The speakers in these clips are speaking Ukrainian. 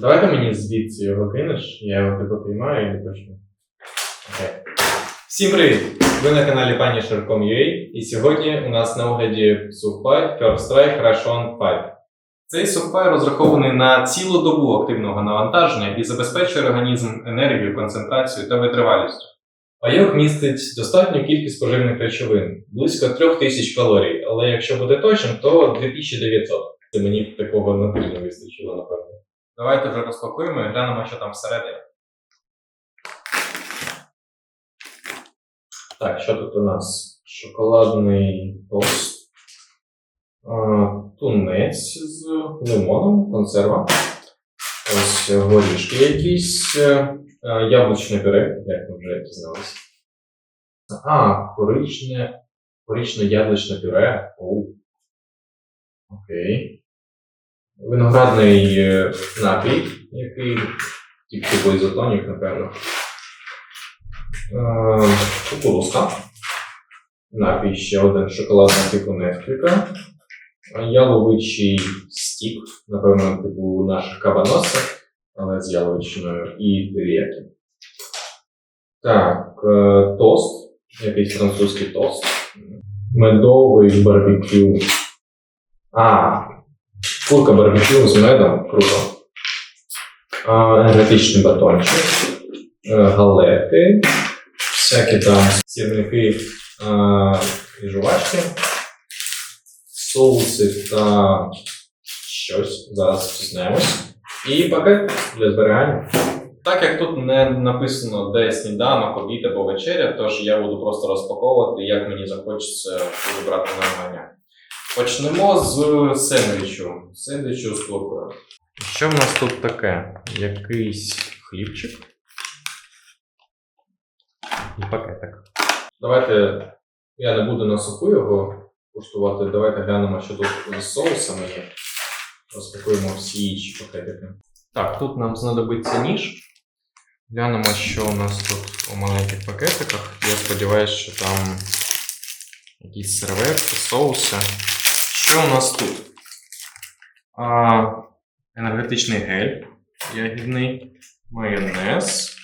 Давайте мені звідси його кинеш, я його типу піймаю і не почну. Всім привіт! Ви на каналі Punisher.com.ua і сьогодні у нас на огляді сухпай First Strike Ration 5. Цей сухпай розрахований на цілу добу активного навантаження і забезпечує організм енергію, концентрацію та витривалістю. Пайок містить достатню кількість поживних речовин, близько 3000 калорій, але якщо бути точним, то 2900. Це мені такого тиждень вистачило, напевно. Давайте вже розпакуємо і глянемо, що там всередині. Так, що тут у нас? Шоколадний тост, тунець з лимоном, консерва. Ось горішки якісь, е, яблучне пюре, як ми вже дізналися. А, коричне, коричне-яблучне пюре. Оу. Окей. Виноградний е, напій, який типу ізотонік, напевно. Е, Кукурузка. Напій ще один шоколадного типу Несквіка. Яловичий стік, напевно, типу наших кабаноса, але з яловичиною і теріяки. Так, е, тост. Якийсь французький тост. Медовий барбекю. А, курка барбекю з медом. Круто. Енергетичний батончик. Е, галети. Всякі там сірники і жувачки. Соуси та щось. Зараз дізнаємось. І пакет для зберігання. Так як тут не написано де сніданок, обід або вечеря, тож я буду просто розпаковувати, як мені захочеться буду брати. Почнемо з сендвічу. Сендвічу з куркою. Що в нас тут таке? Якийсь хлібчик. І пакетик. Давайте я не буду на суху його куштувати. Давайте глянемо, що тут з соусами є. Розпакуємо всі інші пакетики. Так, тут нам знадобиться ніж. Глянемо, що у нас тут у маленьких пакетиках. Я сподіваюся, що там якісь серветки, соуси. Що у нас тут? А, енергетичний гель ягідний, майонез,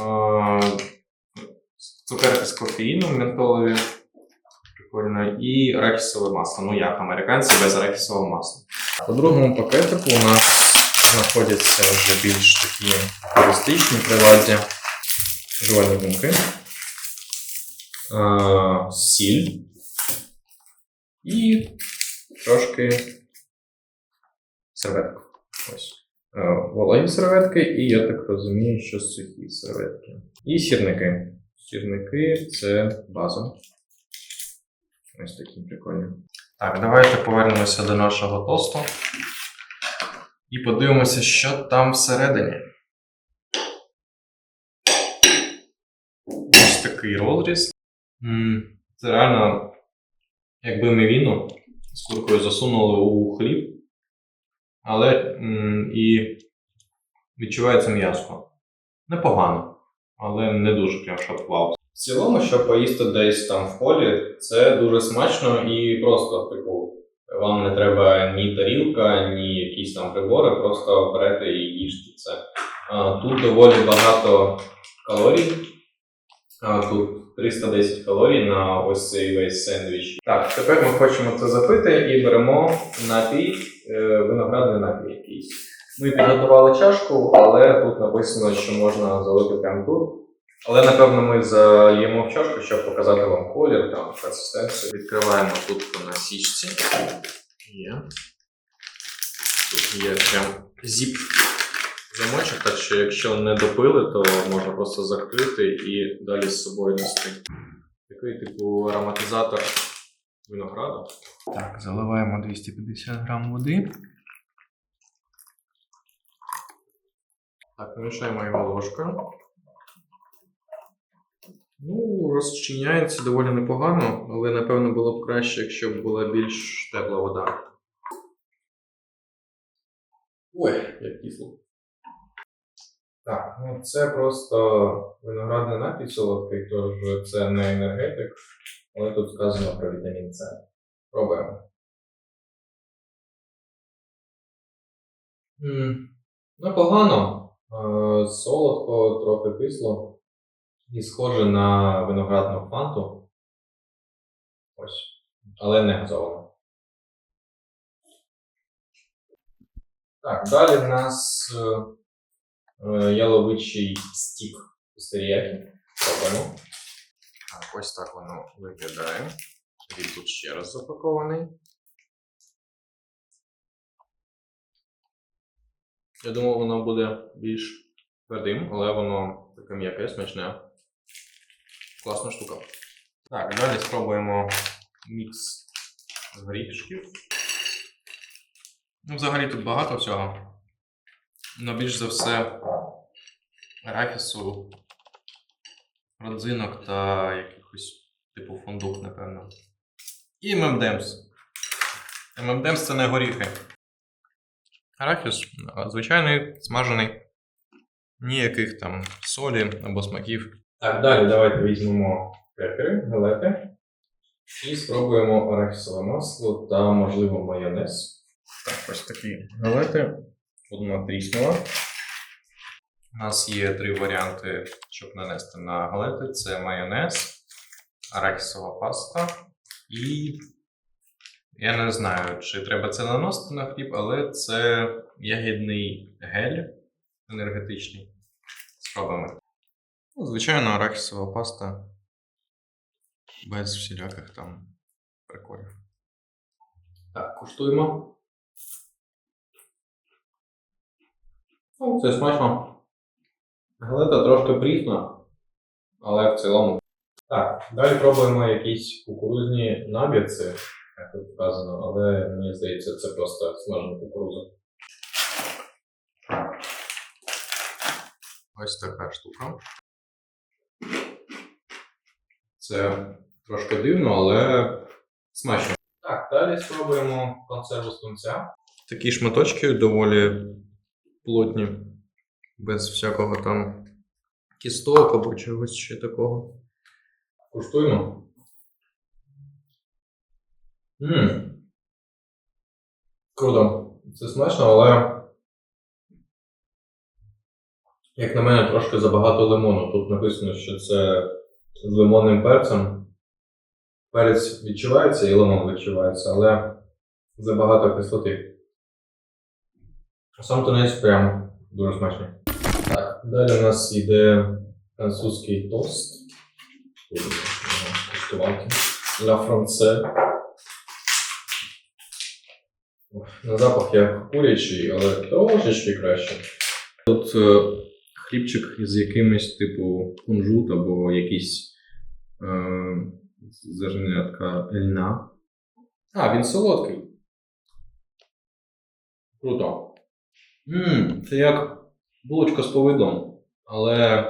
а, цукерки з кофеїном ментолові. Прикольно. І арахісове масло. Ну як американці без арахісового масла. По другому пакетику у нас знаходяться вже більш такі туристичні приладдя. Жувальні гумки. Сіль. І трошки серветок. Ось. Е, Вологі серветки, і я так розумію, що сухі серветки. І сірники. Сірники це база. Ось такі прикольні. Так, давайте повернемося до нашого тосту. І подивимося, що там всередині. Ось такий розріз. Це реально, якби ми віну з куркою засунули у хліб, але м, і відчувається м'ясо. Непогано, але не дуже прям щоб вау. В цілому, щоб поїсти десь там в полі, це дуже смачно і просто, типу, вам не треба ні тарілка, ні якісь там прибори, просто берете і їжте це. Тут доволі багато калорій. А, Тут 310 калорій на ось цей весь сендвіч. Так, тепер ми хочемо це запити і беремо напій, е, виноградний напій якийсь. Ми підготували чашку, але тут написано, що можна залити прямо тут. Але напевно ми зальємо в чашку, щоб показати вам колір, там консистенцію. Відкриваємо тут на січці. Є. Тут є прям зіп замочок, так що якщо не допили, то можна просто закрити і далі з собою нести. Такий типу ароматизатор винограду. Так, заливаємо 250 грам води. Так, намішаємо його ложкою. Ну, розчиняється доволі непогано, але напевно було б краще, якщо б була більш тепла вода. Ой, як кисло. Так, ну це просто виноградний напій солодкий, тож це не енергетик, але тут сказано про вітамін С. Пробуємо. М, Непогано. Е, Солодко, трохи кисло. І схоже на виноградну фанту. Ось. Але не газовано. Так, далі в нас е, яловичий стік. Пробуємо. Так, ось так воно виглядає. Він тут ще раз запакований. Я думав, воно буде більш твердим, але воно таке м'яке, смачне. Класна штука. Так, далі спробуємо мікс з горішків. Ну, взагалі тут багато всього. Но більш за все арахісу, родзинок та якихось типу фундук, напевно. І ММДемс. ММДемс це не горіхи. Арахіс звичайний, смажений. Ніяких там солі або смаків. Так, далі давайте візьмемо крекери, галети. І спробуємо арахісове масло та, можливо, майонез. Так, ось такі галети. Одна тріснула. У нас є три варіанти, щоб нанести на галети: це майонез, арахісова паста і. Я не знаю, чи треба це наносити на хліб, але це ягідний гель енергетичний. Спробуємо. Ну, Звичайно, арахісова паста. Без всіляких там приколів. Так, куштуємо. Це смачно. Галета трошки прісна, але в цілому. Так, далі пробуємо якісь кукурузні набіці, як тут вказано, але мені здається, це просто смажена кукуруза. Ось така штука. Це трошки дивно, але смачно. Так, далі спробуємо консерву з тунця. Такі шматочки доволі плотні, без всякого там кісток або чогось ще такого. Куштуємо. Ммм. Круто. Це смачно, але. Як на мене, трошки забагато лимону. Тут написано, що це з лимонним перцем. Перець відчувається і лимон відчувається, але забагато кислоти. Сам тунець прям дуже смачний. Так, далі у нас йде французький тост. Куштувати. Франце. На запах як курячий, але трошечки краще. Тут е, хлібчик з якимось типу кунжут або якийсь е, зернятка льна. А, він солодкий. Круто. Ммм, це як булочка з повидлом. Але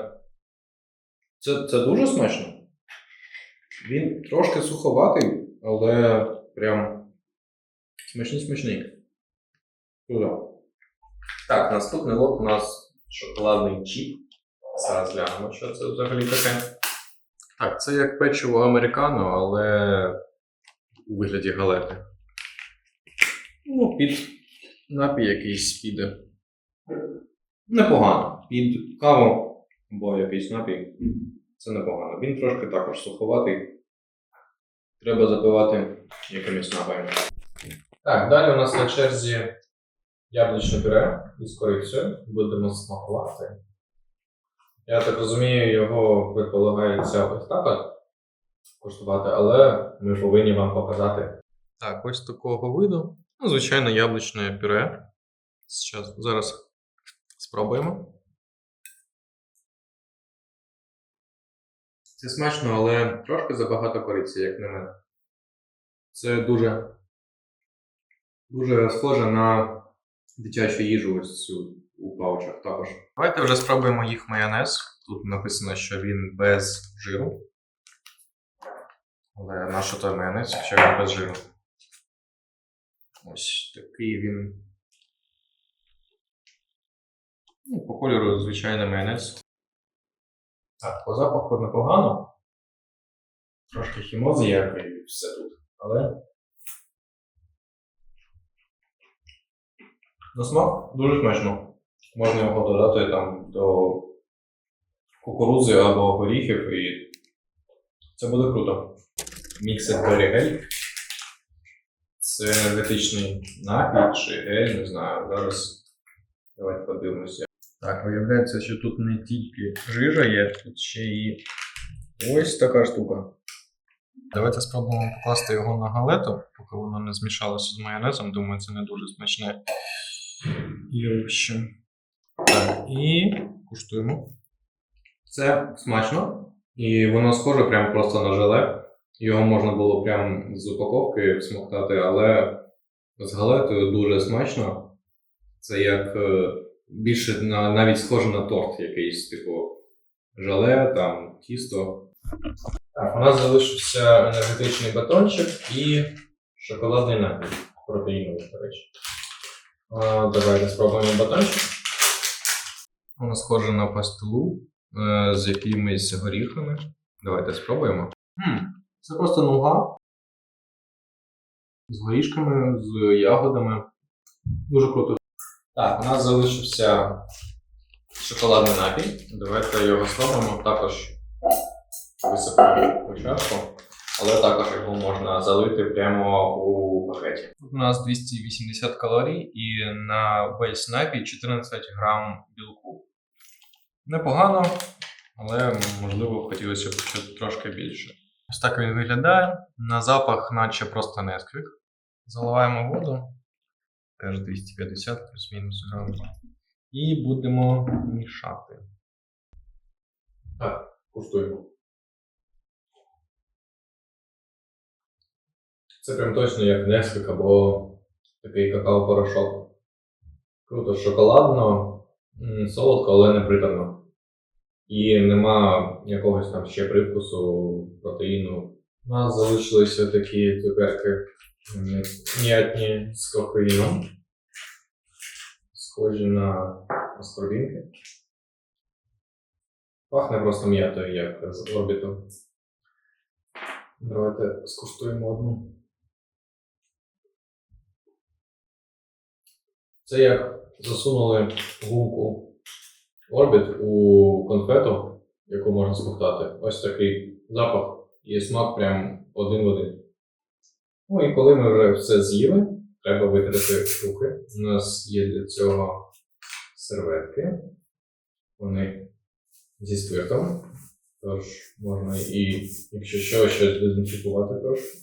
це, це дуже смачно. Він трошки суховатий, але прям смачний смачний. Круто. Так, наступний лот у нас шоколадний чіп. Зараз глянемо, що це взагалі таке. Так, це як печиво американо, але у вигляді галети. Ну, під напій якийсь піде. Непогано. Під каву або якийсь напій. Це непогано. Він трошки також суховатий. Треба запивати якимось напоєм. Так, далі у нас на черзі яблучне пюре із корицею. Будемо смакувати. Я так розумію, його предполагається ось так от куштувати, але ми повинні вам показати. Так, ось такого виду. Ну, звичайно, яблучне пюре. Зараз, зараз спробуємо. Це смачно, але трошки забагато кориці, як на мене. Це дуже, дуже схоже на дитячу їжу ось цю у паучах також. Давайте вже спробуємо їх майонез. Тут написано, що він без жиру. Але на що той майонез, якщо він без жиру? Ось такий він. Ну, по кольору звичайний майонез. Так, по запаху непогано. Трошки хімози є і все тут. Але. На смак дуже смачно. Можна його додати там до кукурудзи або горіхів, і це буде круто. Міксер Берігель. Це енергетичний напій чи гель, не знаю. Зараз давайте подивимося. Так, виявляється, що тут не тільки жижа є, тут ще і ось така штука. Давайте спробуємо покласти його на галету, поки воно не змішалося з майонезом. Думаю, це не дуже смачне явище. Так, і куштуємо. Це смачно, і воно схоже прям просто на желе. Його можна було прям з упаковки всмоктати, але з галетою дуже смачно. Це як е, більше на, навіть схоже на торт якийсь, типу желе, там, тісто. Так, у нас залишився енергетичний батончик і шоколадний напій. Протеїновий, до речі. А, давайте спробуємо батончик. Воно схоже на пастилу е, з якимись горіхами. Давайте спробуємо. Хм, це просто нуга. З горішками, з ягодами. Дуже круто. Так, у нас залишився шоколадний напій. Давайте його спробуємо. Також висипаємо у чашку, але також його можна залити прямо у пакеті. Тут у нас 280 калорій і на весь напій 14 грам білку. Непогано, але можливо хотілося б трошки більше. Ось так він виглядає. На запах, наче просто несквік. Заливаємо воду. Теж 250 плюс-мінус грам. І будемо мішати. Так, куштуємо. Це прям точно як Несквік або такий какао-порошок. Круто, шоколадно, солодко, але не приторно. І нема якогось там ще привкусу протеїну. У нас залишилися такі цукерки м'ятні з кофеїном. Схожі на аскорбінки. Пахне просто м'ятою, як з орбіту. Давайте скуштуємо одну. Це як засунули гумку орбіт у конфету, яку можна смоктати. Ось такий запах і смак прям один в один. Ну і коли ми вже все з'їли, треба витерти руки. У нас є для цього серветки. Вони зі спиртом. Тож можна і, якщо що, щось дезінфікувати трошки.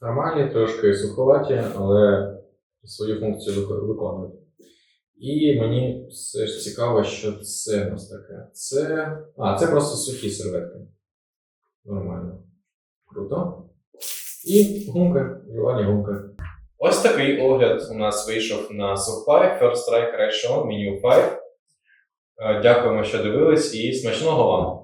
Нормальні, трошки суховаті, але свою функцію вик- виконують. І мені все ж цікаво, що це у нас таке. Це. А, це просто сухі серветки. Нормально. Круто. І гумки, жувальні гумки. Ось такий огляд у нас вийшов на SoFi First Strike Ration Menu 5. Е, Дякуємо, що дивились, і смачного вам!